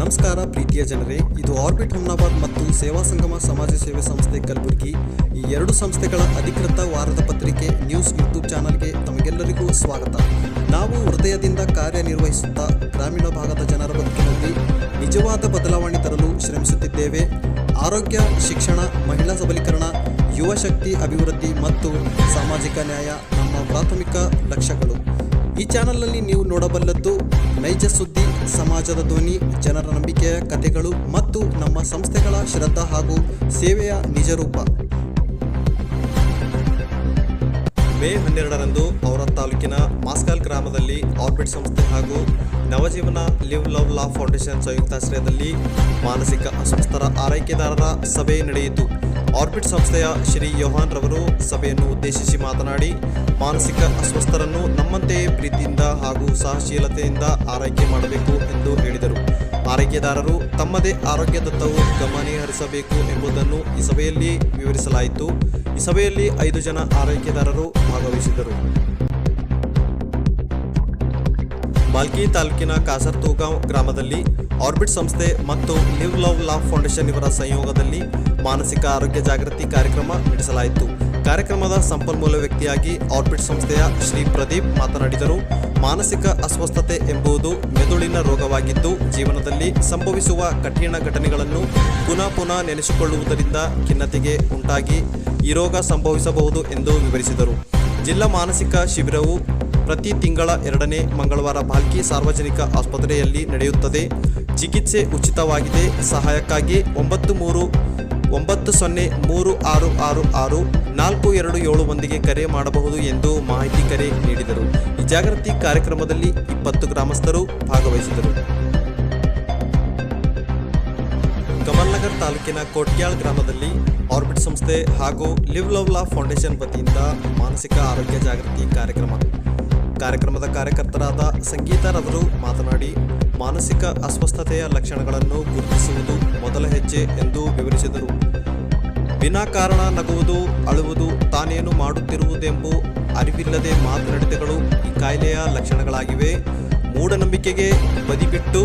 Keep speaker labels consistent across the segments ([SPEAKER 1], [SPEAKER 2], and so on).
[SPEAKER 1] ನಮಸ್ಕಾರ ಪ್ರೀತಿಯ ಜನರೇ, ಇದು ಆರ್ಬಿಟ್ ಹುಮ್ನಾಬಾದ್ ಮತ್ತು ಸೇವಾ ಸಂಗಮ ಸಮಾಜ ಸೇವೆ ಸಂಸ್ಥೆ ಕಲಬುರಗಿ. ಈ ಎರಡು ಸಂಸ್ಥೆಗಳ ಅಧಿಕೃತ ವಾರದ ಪತ್ರಿಕೆ ನ್ಯೂಸ್ ಯೂಟ್ಯೂಬ್ ಚಾನಲ್ಗೆ ತಮಗೆಲ್ಲರಿಗೂ ಸ್ವಾಗತ. ನಾವು ಹೃದಯದಿಂದ ಕಾರ್ಯನಿರ್ವಹಿಸುತ್ತಾ ಗ್ರಾಮೀಣ ಭಾಗದ ಜನರ ಬದುಕಿನಲ್ಲಿ ನಿಜವಾದ ಬದಲಾವಣೆ ತರಲು ಶ್ರಮಿಸುತ್ತಿದ್ದೇವೆ. ಆರೋಗ್ಯ, ಶಿಕ್ಷಣ, ಮಹಿಳಾ ಸಬಲೀಕರಣ, ಯುವ ಶಕ್ತಿ, ಅಭಿವೃದ್ಧಿ ಮತ್ತು ಸಾಮಾಜಿಕ ನ್ಯಾಯ ನಮ್ಮ ಪ್ರಾಥಮಿಕ ಲಕ್ಷ್ಯಗಳು. ಈ ಚಾನಲ್ನಲ್ಲಿ ನೀವು ನೋಡಬಲ್ಲದ್ದು ನೈಜ ಸುದ್ದಿ ಸಮಾಜದ ಧ್ವನಿ, ಜನರ ನಂಬಿಕೆಯ ಕಥೆಗಳು ಮತ್ತು ನಮ್ಮ ಸಂಸ್ಥೆಗಳ ಶ್ರದ್ಧಾ ಹಾಗೂ ಸೇವೆಯ ನಿಜರೂಪ. ಮೇ ಹನ್ನೆರಡರಂದು ಔರ ತಾಲೂಕಿನ ಮಾಸ್ಕಾಲ್ ಗ್ರಾಮದಲ್ಲಿ ಆರ್ಬಿಟ್ ಸಂಸ್ಥೆ ಹಾಗೂ Navajeevana live love law foundation ಸಂಯುಕ್ತಾಶ್ರಯದಲ್ಲಿ ಮಾನಸಿಕ ಅಸ್ವಸ್ಥರ ಆರೈಕೆದಾರರ ಸಭೆ ನಡೆಯಿತು. ಆರ್ಬಿಟ್ ಸಂಸ್ಥೆಯ ಶ್ರೀ ಯೋಹಾನ್ ರವರು ಸಭೆಯನ್ನು ಉದ್ದೇಶಿಸಿ ಮಾತನಾಡಿ, ಮಾನಸಿಕ ಅಸ್ವಸ್ಥರನ್ನು ನಮ್ಮಂತೆಯೇ ಪ್ರೀತಿಯಿಂದ ಹಾಗೂ ಸಹಶೀಲತೆಯಿಂದ ಆರೈಕೆ ಮಾಡಬೇಕು. ಆರೈಕೆದಾರರು ತಮ್ಮದೇ ಆರೋಗ್ಯದತ್ತವು ಗಮನಹರಿಸಬೇಕು ಎಂಬುದನ್ನು ಈ ಸಭೆಯಲ್ಲಿ ವಿವರಿಸಲಾಯಿತು. ಈ ಸಭೆಯಲ್ಲಿ ಐದು ಜನ ಆರೈಕೆದಾರರು ಭಾಗವಹಿಸಿದರು ಮಾಲ್ಕಿ ತಾಲೂಕಿನ ಕಾಸರ್ತೂಗಾಂವ್ ಗ್ರಾಮದಲ್ಲಿ ಆರ್ಬಿಟ್ ಸಂಸ್ಥೆ ಮತ್ತು ಲಿವ್ ಲವ್ ಲಾ ಫೌಂಡೇಶನ್ ಇವರ ಸಂಯೋಗದಲ್ಲಿ ಮಾನಸಿಕ ಆರೋಗ್ಯ ಜಾಗೃತಿ ಕಾರ್ಯಕ್ರಮ ನಡೆಸಲಾಯಿತು. ಕಾರ್ಯಕ್ರಮದ ಸಂಪನ್ಮೂಲ ವ್ಯಕ್ತಿಯಾಗಿ ಆರ್ಬಿಟ್ ಸಂಸ್ಥೆಯ ಶ್ರೀ ಪ್ರದೀಪ್ ಮಾತನಾಡಿದರು. ಮಾನಸಿಕ ಅಸ್ವಸ್ಥತೆ ಎಂಬುದು ಮೆದುಳಿನ ರೋಗವಾಗಿದ್ದು ಜೀವನದಲ್ಲಿ ಸಂಭವಿಸುವ ಕಠಿಣ ಘಟನೆಗಳನ್ನು ಪುನಃ ಪುನಃ ನೆನೆಸಿಕೊಳ್ಳುವುದರಿಂದ ಖಿನ್ನತೆಗೆ ಉಂಟಾಗಿ ಈ ರೋಗ ಸಂಭವಿಸಬಹುದು ಎಂದು ವಿವರಿಸಿದರು. ಜಿಲ್ಲಾ ಮಾನಸಿಕ ಶಿಬಿರವು ಪ್ರತಿ ತಿಂಗಳ ಎರಡನೇ ಮಂಗಳವಾರ ಬಾಲ್ಕಿ ಸಾರ್ವಜನಿಕ ಆಸ್ಪತ್ರೆಯಲ್ಲಿ ನಡೆಯುತ್ತದೆ. ಚಿಕಿತ್ಸೆ ಉಚಿತವಾಗಿದೆ. ಸಹಾಯಕ್ಕಾಗಿ ಒಂಬತ್ತು ಮೂರು ಒಂಬತ್ತು ಸೊನ್ನೆ ಮೂರು ಆರು ಆರು ಆರು ನಾಲ್ಕು ಎರಡು ಏಳು ಒಂದಿಗೆ ಕರೆ ಮಾಡಬಹುದು ಎಂದು ಮಾಹಿತಿ ಕರೆ ನೀಡಿದರು. ಈ ಜಾಗೃತಿ ಕಾರ್ಯಕ್ರಮದಲ್ಲಿ ಇಪ್ಪತ್ತು ಗ್ರಾಮಸ್ಥರು ಭಾಗವಹಿಸಿದರು. ಕಮಲ್ನಗರ್ ತಾಲೂಕಿನ ಕೋಟ್ಯಾಳ್ ಗ್ರಾಮದಲ್ಲಿ ಆರ್ಬಿಟ್ ಸಂಸ್ಥೆ ಹಾಗೂ ಲಿವ್ ಲವ್ ಲಾ ಫೌಂಡೇಶನ್ ವತಿಯಿಂದ ಮಾನಸಿಕ ಆರೋಗ್ಯ ಜಾಗೃತಿ ಕಾರ್ಯಕ್ರಮ. ಕಾರ್ಯಕ್ರಮದ ಕಾರ್ಯಕರ್ತರಾದ ಸಂಗೀತರವರು ಮಾತನಾಡಿ, ಮಾನಸಿಕ ಅಸ್ವಸ್ಥತೆಯ ಲಕ್ಷಣಗಳನ್ನು ಗುರುತಿಸುವುದು ಮೊದಲ ಹೆಜ್ಜೆ ಎಂದು ವಿವರಿಸಿದರು. ವಿನಾಕಾರಣ ನಗುವುದು ಅಳುವುದು ತಾನೇನು ಮಾಡುತ್ತಿರುವುದೆಂಬು ಅರಿವಿಲ್ಲದೆ ಮಾತನಾಡಿದಗಳು ಈ ಕಾಯಿಲೆಯ ಲಕ್ಷಣಗಳಾಗಿವೆ ಮೂಢನಂಬಿಕೆಗೆ ಬದಿಬಿಟ್ಟು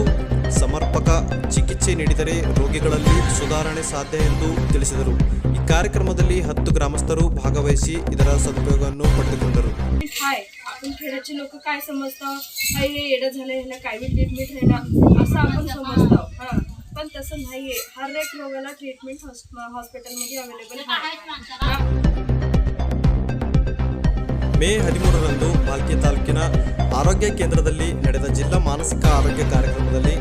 [SPEAKER 1] ಸಮರ್ಪಕ ಚಿಕಿತ್ಸೆ ನೀಡಿದರೆ ರೋಗಿಗಳಲ್ಲಿ ಸುಧಾರಣೆ ಸಾಧ್ಯ ಎಂದು ತಿಳಿಸಿದರು ಈ ಕಾರ್ಯಕ್ರಮದಲ್ಲಿ ಹತ್ತು ಗ್ರಾಮಸ್ಥರು ಭಾಗವಹಿಸಿ ಇದರ ಸದುಪಯೋಗವನ್ನು ಪಡೆದುಕೊಂಡರು
[SPEAKER 2] हाय आपण खेड्याचे लोक काय समजतात हाय हे येडं झालं ह्याला काय बी ट्रीटमेंट आहे ना असं आपण समजतो हा पण तसं नाहीये हर एक रोगाला ट्रीटमेंट हॉस्पिटलमध्ये अवेलेबल आहे
[SPEAKER 1] ಮೇ ಹದಿಮೂರರಂದು ಮಾಲ್ಕಿ ತಾಲೂಕಿನ ಆರೋಗ್ಯ ಕೇಂದ್ರದಲ್ಲಿ ನಡೆದ ಜಿಲ್ಲಾ ಮಾನಸಿಕ ಆರೋಗ್ಯ ಕಾರ್ಯಕ್ರಮದಲ್ಲಿ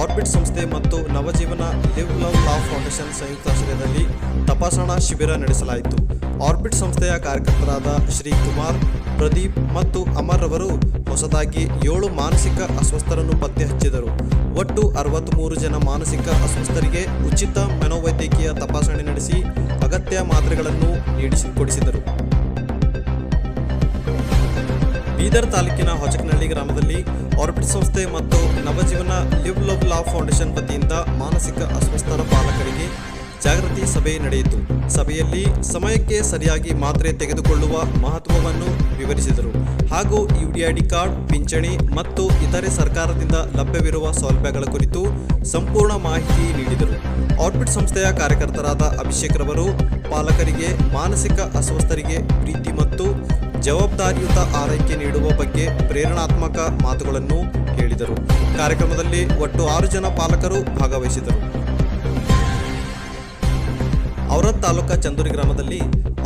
[SPEAKER 1] ಆರ್ಬಿಟ್ ಸಂಸ್ಥೆ ಮತ್ತು Navajeevan live love laugh foundation ಸಂಯುಕ್ತಾಶ್ರಯದಲ್ಲಿ ತಪಾಸಣಾ ಶಿಬಿರ ನಡೆಸಲಾಯಿತು ಆರ್ಬಿಟ್ ಸಂಸ್ಥೆಯ ಕಾರ್ಯಕರ್ತರಾದ ಶ್ರೀ ಕುಮಾರ್ ಪ್ರದೀಪ್ ಮತ್ತು ಅಮರ್ ಅವರು ಹೊಸದಾಗಿ ಏಳು ಮಾನಸಿಕ ಅಸ್ವಸ್ಥರನ್ನು ಪತ್ತೆ ಹಚ್ಚಿದರು ಒಟ್ಟು ಅರವತ್ತ್ಮೂರು ಜನ ಮಾನಸಿಕ ಅಸ್ವಸ್ಥರಿಗೆ ಉಚಿತ ಮನೋವೈದ್ಯಕೀಯ ತಪಾಸಣೆ ನಡೆಸಿ ಅಗತ್ಯ ಮಾತ್ರೆಗಳನ್ನು ನೀಡಿಸಿ ಕೊಡಿಸಿದರು. ಬೀದರ್ ತಾಲೂಕಿನ ಹೊಚಕನಹಳ್ಳಿ ಗ್ರಾಮದಲ್ಲಿ ಆರ್ಬಿಟ್ ಸಂಸ್ಥೆ ಮತ್ತು Navajeevana Live Love Laugh Foundation ವತಿಯಿಂದ ಮಾನಸಿಕ ಅಸ್ವಸ್ಥರ ಪಾಲಕರಿಗೆ ಜಾಗೃತಿ ಸಭೆ ನಡೆಯಿತು. ಸಭೆಯಲ್ಲಿ ಸಮಯಕ್ಕೆ ಸರಿಯಾಗಿ ಮಾತ್ರೆ ತೆಗೆದುಕೊಳ್ಳುವ ಮಹತ್ವವನ್ನು ವಿವರಿಸಿದರು. ಹಾಗೂ ಯುಡಿಐಡಿ ಕಾರ್ಡ್, ಪಿಂಚಣಿ ಮತ್ತು ಇತರೆ ಸರ್ಕಾರದಿಂದ ಲಭ್ಯವಿರುವ ಸೌಲಭ್ಯಗಳ ಕುರಿತು ಸಂಪೂರ್ಣ ಮಾಹಿತಿ ನೀಡಿದರು. ಆರ್ಬಿಟ್ ಸಂಸ್ಥೆಯ ಕಾರ್ಯಕರ್ತರಾದ ಅಭಿಷೇಕ್ ರವರು ಪಾಲಕರಿಗೆ, ಮಾನಸಿಕ ಅಸ್ವಸ್ಥರಿಗೆ ಪ್ರೀತಿ ಮತ್ತು ಜವಾಬ್ದಾರಿಯುತ ಆರೈಕೆ ನೀಡುವ ಬಗ್ಗೆ ಪ್ರೇರಣಾತ್ಮಕ ಮಾತುಗಳನ್ನು ಹೇಳಿದರು. ಕಾರ್ಯಕ್ರಮದಲ್ಲಿ ಒಟ್ಟು ಆರು ಜನ ಪಾಲಕರು ಭಾಗವಹಿಸಿದರು. ಔರತ್ ತಾಲೂಕಾ ಚಂದೂರಿ ಗ್ರಾಮದಲ್ಲಿ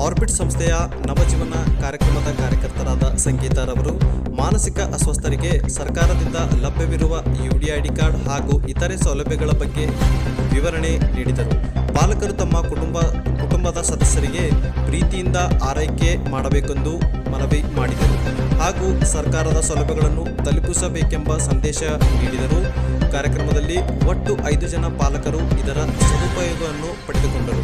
[SPEAKER 1] ಆರ್ಬಿಟ್ ಸಂಸ್ಥೆಯ ನವಜೀವನ ಕಾರ್ಯಕ್ರಮದ ಕಾರ್ಯಕರ್ತರಾದ ಸಂಗೀತರವರು ಮಾನಸಿಕ ಅಸ್ವಸ್ಥರಿಗೆ ಸರ್ಕಾರದಿಂದ ಲಭ್ಯವಿರುವ ಯುಡಿಐಡಿ ಕಾರ್ಡ್ ಹಾಗೂ ಇತರೆ ಸೌಲಭ್ಯಗಳ ಬಗ್ಗೆ ವಿವರಣೆ ನೀಡಿದರು. ಪಾಲಕರು ತಮ್ಮ ಕುಟುಂಬ, ಕುಟುಂಬದ ಸದಸ್ಯರಿಗೆ ಪ್ರೀತಿಯಿಂದ ಆರೈಕೆ ಮಾಡಬೇಕೆಂದು ಮನವಿ ಮಾಡಿದರು. ಹಾಗೂ ಸರ್ಕಾರದ ಸೌಲಭ್ಯಗಳನ್ನು ತಲುಪಿಸಬೇಕೆಂಬ ಸಂದೇಶ ನೀಡಿದರು. ಕಾರ್ಯಕ್ರಮದಲ್ಲಿ ಒಟ್ಟು ಐದು ಜನ ಪಾಲಕರು ಇದರ ಸದುಪಯೋಗವನ್ನು ಪಡೆದುಕೊಂಡರು.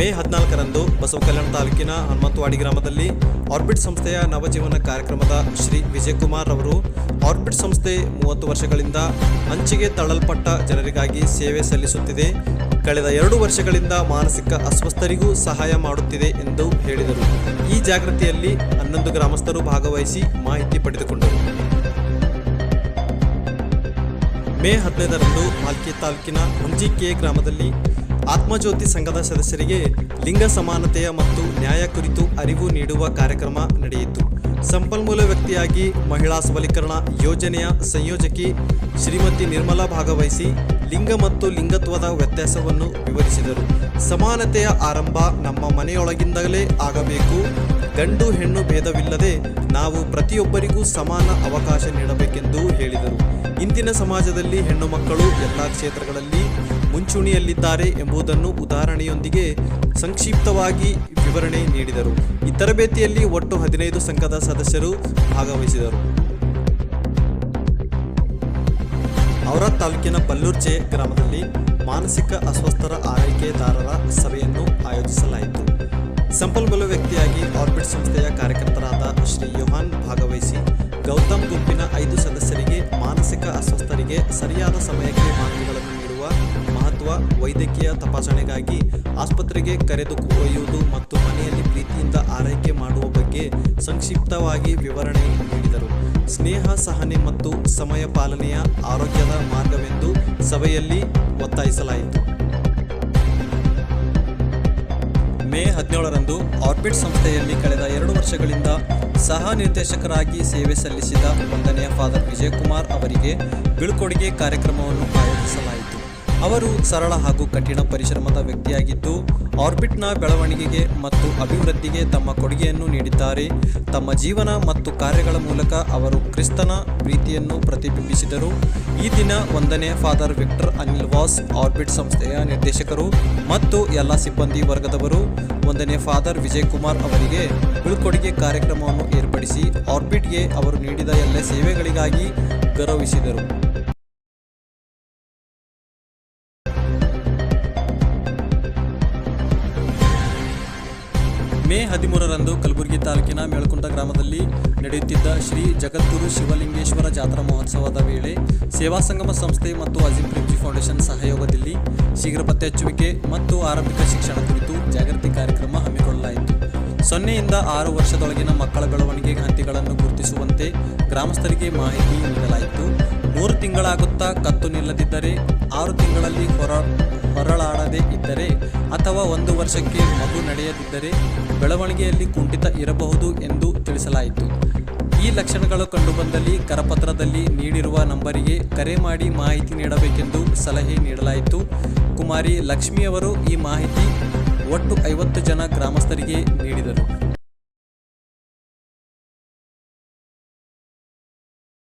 [SPEAKER 1] ಮೇ ಹದಿನಾಲ್ಕರಂದು ಬಸವಕಲ್ಯಾಣ ತಾಲೂಕಿನ ಹನುಮಂತವಾಡಿ ಗ್ರಾಮದಲ್ಲಿ ಆರ್ಬಿಟ್ ಸಂಸ್ಥೆಯ ನವಜೀವನ ಕಾರ್ಯಕ್ರಮದ ಶ್ರೀ ವಿಜಯಕುಮಾರ್ ಅವರು ಆರ್ಬಿಟ್ ಸಂಸ್ಥೆ ಮೂವತ್ತು ವರ್ಷಗಳಿಂದ ಅಂಚಿಗೆ ತಳ್ಳಲ್ಪಟ್ಟ ಜನರಿಗಾಗಿ ಸೇವೆ ಸಲ್ಲಿಸುತ್ತಿದೆ. ಕಳೆದ ಎರಡು ವರ್ಷಗಳಿಂದ ಮಾನಸಿಕ ಅಸ್ವಸ್ಥರಿಗೂ ಸಹಾಯ ಮಾಡುತ್ತಿದೆ ಎಂದು ಹೇಳಿದರು. ಈ ಜಾಗೃತಿಯಲ್ಲಿ ಹನ್ನೊಂದು ಗ್ರಾಮಸ್ಥರು ಭಾಗವಹಿಸಿ ಮಾಹಿತಿ ಪಡೆದುಕೊಂಡರು. ಮೇ ಹದಿನೈದರಂದು ಮಾಲ್ಕಿ ತಾಲೂಕಿನ ಹುಂಜಿಕೆ ಗ್ರಾಮದಲ್ಲಿ ಆತ್ಮಜ್ಯೋತಿ ಸಂಘದ ಸದಸ್ಯರಿಗೆ ಲಿಂಗ ಸಮಾನತೆಯ ಮತ್ತು ನ್ಯಾಯ ಕುರಿತು ಅರಿವು ನೀಡುವ ಕಾರ್ಯಕ್ರಮ ನಡೆಯಿತು. ಸಂಪನ್ಮೂಲ ವ್ಯಕ್ತಿಯಾಗಿ ಮಹಿಳಾ ಸಬಲೀಕರಣ ಯೋಜನೆಯ ಸಂಯೋಜಕಿ ಶ್ರೀಮತಿ ನಿರ್ಮಲಾ ಭಾಗವಹಿಸಿ ಲಿಂಗ ಮತ್ತು ಲಿಂಗತ್ವದ ವ್ಯತ್ಯಾಸವನ್ನು ವಿವರಿಸಿದರು. ಸಮಾನತೆಯ ಆರಂಭ ನಮ್ಮ ಮನೆಯೊಳಗಿಂದಲೇ ಆಗಬೇಕು. ಗಂಡು ಹೆಣ್ಣು ಭೇದವಿಲ್ಲದೆ ನಾವು ಪ್ರತಿಯೊಬ್ಬರಿಗೂ ಸಮಾನ ಅವಕಾಶ ನೀಡಬೇಕೆಂದು ಹೇಳಿದರು. ಇಂದಿನ ಸಮಾಜದಲ್ಲಿ ಹೆಣ್ಣು ಮಕ್ಕಳು ಎಲ್ಲ ಕ್ಷೇತ್ರಗಳಲ್ಲಿ ಮುಂಚೂಣಿಯಲ್ಲಿದ್ದಾರೆ ಎಂಬುದನ್ನು ಉದಾಹರಣೆಯೊಂದಿಗೆ ಸಂಕ್ಷಿಪ್ತವಾಗಿ ವಿವರಣೆ ನೀಡಿದರು. ಈ ತರಬೇತಿಯಲ್ಲಿ ಒಟ್ಟು ಹದಿನೈದು ಸಂಘದ ಸದಸ್ಯರು ಭಾಗವಹಿಸಿದರು. ಔರಾದ್ ತಾಲೂಕಿನ ಬಲ್ಲೂರ್ಚೆ ಗ್ರಾಮದಲ್ಲಿ ಮಾನಸಿಕ ಅಸ್ವಸ್ಥರ ಆರೈಕೆದಾರರ ಸಭೆಯನ್ನು ಆಯೋಜಿಸಲಾಯಿತು. ಸಂಪನ್ಮೂಲ ವ್ಯಕ್ತಿಯಾಗಿ ಆರ್ಬಿಟ್ ಸಂಸ್ಥೆಯ ಕಾರ್ಯಕರ್ತರಾದ ಶ್ರೀ ಯೋಹಾನ್ ಭಾಗವಹಿಸಿ ಗೌತಮ್ ಗುಂಪಿನ ಐದು ಸದಸ್ಯರಿಗೆ ಮಾನಸಿಕ ಅಸ್ವಸ್ಥರಿಗೆ ಸರಿಯಾದ ಸಮಯಕ್ಕೆ ಮಾಹಿತಿಗಳನ್ನು ನೀಡುವ ಮಹತ್ವ ವೈದ್ಯಕೀಯ ತಪಾಸಣೆಗಾಗಿ ಆಸ್ಪತ್ರೆಗೆ ಕರೆದು ಒಯ್ಯುವುದು ಮತ್ತು ಮನೆಯಲ್ಲಿ ಪ್ರೀತಿಯಿಂದ ಆರೈಕೆ ಮಾಡುವ ಬಗ್ಗೆ ಸಂಕ್ಷಿಪ್ತವಾಗಿ ವಿವರಣೆ ನೀಡಿದರು. ಸ್ನೇಹ, ಸಹನೆ ಮತ್ತು ಸಮಯ ಪಾಲನೆಯ ಆರೋಗ್ಯದ ಮಾರ್ಗವೆಂದು ಸಭೆಯಲ್ಲಿ ಒತ್ತಾಯಿಸಲಾಯಿತು. ಮೇ ಹದಿನೇಳರಂದು ಆರ್ಬಿಟ್ ಸಂಸ್ಥೆಯಲ್ಲಿ ಕಳೆದ ಎರಡು ವರ್ಷಗಳಿಂದ ಸಹ ನಿರ್ದೇಶಕರಾಗಿ ಸೇವೆ ಸಲ್ಲಿಸಿದ ಒಂದನೆಯ ಫಾದರ್ ವಿಜಯಕುಮಾರ್ ಅವರಿಗೆ ಬೀಳ್ಕೊಡುಗೆ ಕಾರ್ಯಕ್ರಮವನ್ನು ಆಯೋಜಿಸಲಾಯಿತು. ಅವರು ಸರಳ ಹಾಗೂ ಕಠಿಣ ಪರಿಶ್ರಮದ ವ್ಯಕ್ತಿಯಾಗಿದ್ದು, ಆರ್ಬಿಟ್ನ ಬೆಳವಣಿಗೆಗೆ ಮತ್ತು ಅಭಿವೃದ್ಧಿಗೆ ತಮ್ಮ ಕೊಡುಗೆಯನ್ನು ನೀಡಿದ್ದಾರೆ. ತಮ್ಮ ಜೀವನ ಮತ್ತು ಕಾರ್ಯಗಳ ಮೂಲಕ ಅವರು ಕ್ರಿಸ್ತನ ಪ್ರೀತಿಯನ್ನು ಪ್ರತಿಬಿಂಬಿಸಿದರು. ಈ ದಿನ ಒಂದನೇ father Victor Anil Vas Orbit ಸಂಸ್ಥೆಯ ನಿರ್ದೇಶಕರು ಮತ್ತು ಎಲ್ಲ ಸಿಬ್ಬಂದಿ ವರ್ಗದವರು. ಒಂದನೇ ಫಾದರ್ ವಿಜಯ್ ಕುಮಾರ್ ಅವರಿಗೆ ಬೀಳ್ಕೊಡುಗೆ ಕಾರ್ಯಕ್ರಮವನ್ನು ಏರ್ಪಡಿಸಿ ಆರ್ಬಿಟ್ಗೆ ಅವರು ನೀಡಿದ ಎಲ್ಲ ಸೇವೆಗಳಿಗಾಗಿ ಗೌರವಿಸಿದರು. ಮೇ ಹದಿಮೂರರಂದು ಕಲಬುರಗಿ ತಾಲೂಕಿನ ಮೇಳ್ಕುಂಟ ಗ್ರಾಮದಲ್ಲಿ ನಡೆಯುತ್ತಿದ್ದ ಶ್ರೀ ಜಗದ್ಗುರು ಶಿವಲಿಂಗೇಶ್ವರ ಜಾತ್ರಾ ಮಹೋತ್ಸವದ ವೇಳೆ ಸೇವಾ ಸಂಗಮ ಸಂಸ್ಥೆ ಮತ್ತು ಅಜಿಂ ಪ್ರೇಮ್ಜಿ ಫೌಂಡೇಶನ್ ಸಹಯೋಗದಲ್ಲಿ ಶೀಘ್ರ ಪತ್ತೆ ಹಚ್ಚುವಿಕೆ ಮತ್ತು ಆರಂಭಿಕ ಶಿಕ್ಷಣ ಕುರಿತು ಜಾಗೃತಿ ಕಾರ್ಯಕ್ರಮ ಹಮ್ಮಿಕೊಳ್ಳಲಾಯಿತು. ಸೊನ್ನೆಯಿಂದ ಆರು ವರ್ಷದೊಳಗಿನ ಮಕ್ಕಳ ಬೆಳವಣಿಗೆ ಹಂತಿಗಳನ್ನು ಗುರುತಿಸುವಂತೆ ಗ್ರಾಮಸ್ಥರಿಗೆ ಮಾಹಿತಿ ನೀಡಲಾಯಿತು. ಮೂರು ತಿಂಗಳಾಗುತ್ತಾ ಕತ್ತು ನಿಲ್ಲದಿದ್ದರೆ, ಆರು ತಿಂಗಳಲ್ಲಿ ಹೊರ, ಹೊರಳಾಡದೇ ಇದ್ದರೆ ಅಥವಾ ಒಂದು ವರ್ಷಕ್ಕೆ ಮಗು ನಡೆಯದಿದ್ದರೆ ಬೆಳವಣಿಗೆಯಲ್ಲಿ ಕುಂಠಿತ ಇರಬಹುದು ಎಂದು ತಿಳಿಸಲಾಯಿತು. ಈ ಲಕ್ಷಣಗಳು ಕಂಡುಬಂದಲ್ಲಿ ಕರಪತ್ರದಲ್ಲಿ ನೀಡಿರುವ ನಂಬರಿಗೆ ಕರೆ ಮಾಡಿ ಮಾಹಿತಿ ನೀಡಬೇಕೆಂದು ಸಲಹೆ ನೀಡಲಾಯಿತು. ಕುಮಾರಿ ಲಕ್ಷ್ಮಿಯವರು ಈ ಮಾಹಿತಿ ಒಟ್ಟು ಐವತ್ತು ಜನ ಗ್ರಾಮಸ್ಥರಿಗೆ ನೀಡಿದರು.